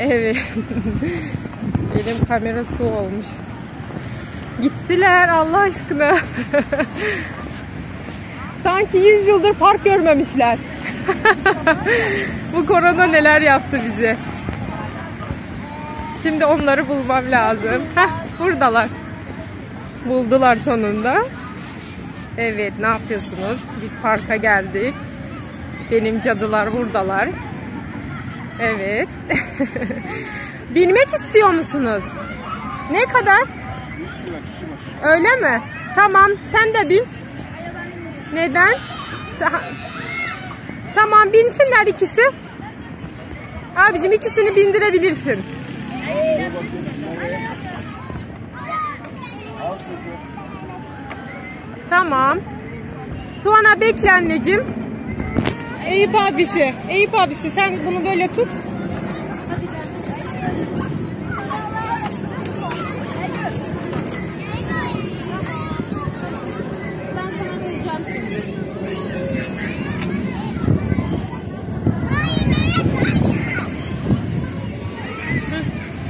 Evet. Elim kamera su olmuş. Gittiler Allah aşkına. Sanki 100 yıldır park görmemişler. Bu korona neler yaptı bize. Şimdi onları bulmam lazım. Heh, buradalar. Buldular sonunda. Evet, ne yapıyorsunuz? Biz parka geldik. Benim cadılar buradalar. Evet. Binmek istiyor musunuz? Ne kadar? Öyle mi? Tamam, sen de bin. Neden? Ta- tamam, binsinler ikisi. Abicim ikisini bindirebilirsin. Tamam. Tuana bekle anneciğim. Eyüp abisi. Eyüp abisi sen bunu böyle tut.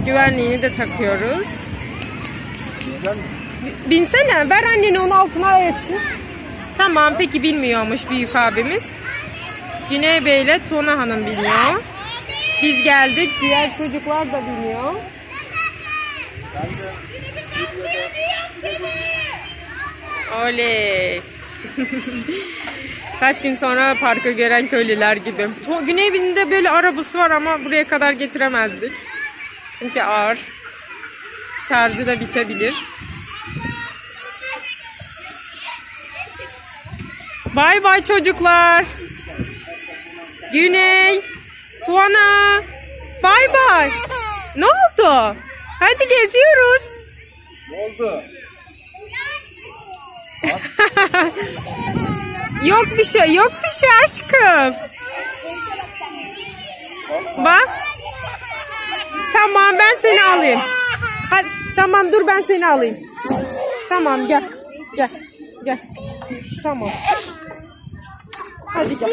Güvenliğini de takıyoruz. Binsene ver anneni onun altına etsin. Tamam peki bilmiyormuş büyük abimiz. Güney Bey ile Tuna Hanım biniyor. Biz geldik diğer çocuklar da biniyor. Oley. Kaç gün sonra parkı gören köylüler gibi. Güney Bey'in böyle arabası var ama buraya kadar getiremezdik. Çünkü ağır. Şarjı da bitebilir. Bay bay çocuklar. Güney. Tuana. Bay bay. Ne oldu? Hadi geziyoruz. Ne oldu? Yok bir şey, yok bir şey aşkım. Bak. Tamam ben seni alayım. Hadi, tamam dur ben seni alayım. Tamam gel. Gel. Gel. Tamam. Hadi gel.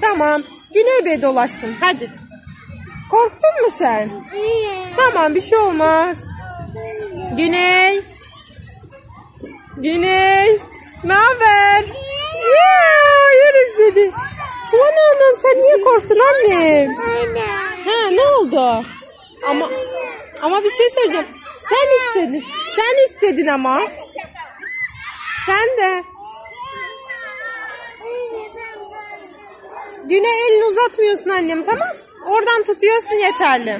Tamam. Güney Bey dolaşsın. Hadi. Korktun mu sen? Tamam bir şey olmaz. Güney. Güney. Ne haber? Ya yeriz seni. Tuana Hanım sen niye korktun annem? Ha ne oldu? Ama ama bir şey söyleyeceğim. Sen istedin. Sen istedin ama. Sen de. Güne elini uzatmıyorsun annem tamam? Oradan tutuyorsun yeterli.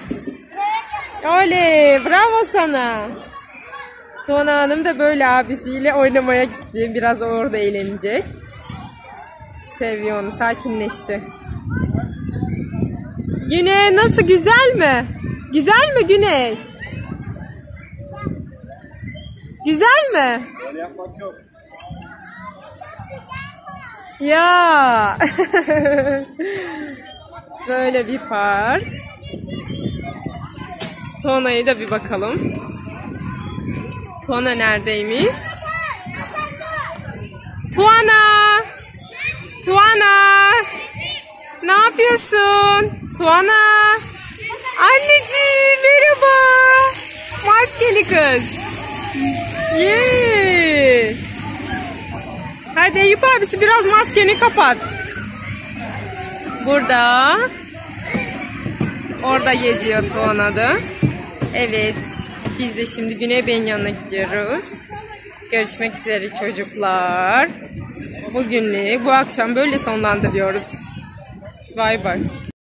Oley bravo sana. Tuana Hanım da böyle abisiyle oynamaya gitti. Biraz orada eğlenecek. Seviyor onu. Sakinleşti. Güney nasıl güzel mi? Güzel mi Güney? Güzel mi? Öyle yapmak yok. Ya. Böyle bir park. Tuana'ya da bir bakalım. Tuana neredeymiş? Tuana! Tuana! Ne yapıyorsun? Tuana! Anneciğim merhaba! Maskeli kız. Yee! Hadi Eyüp abisi biraz maskeni kapat. Burada. Orada geziyor Tuana da. Evet. Biz de şimdi Güney Bey'in yanına gidiyoruz. Görüşmek üzere çocuklar. Bugünlük bu akşam böyle sonlandırıyoruz. Bay bay.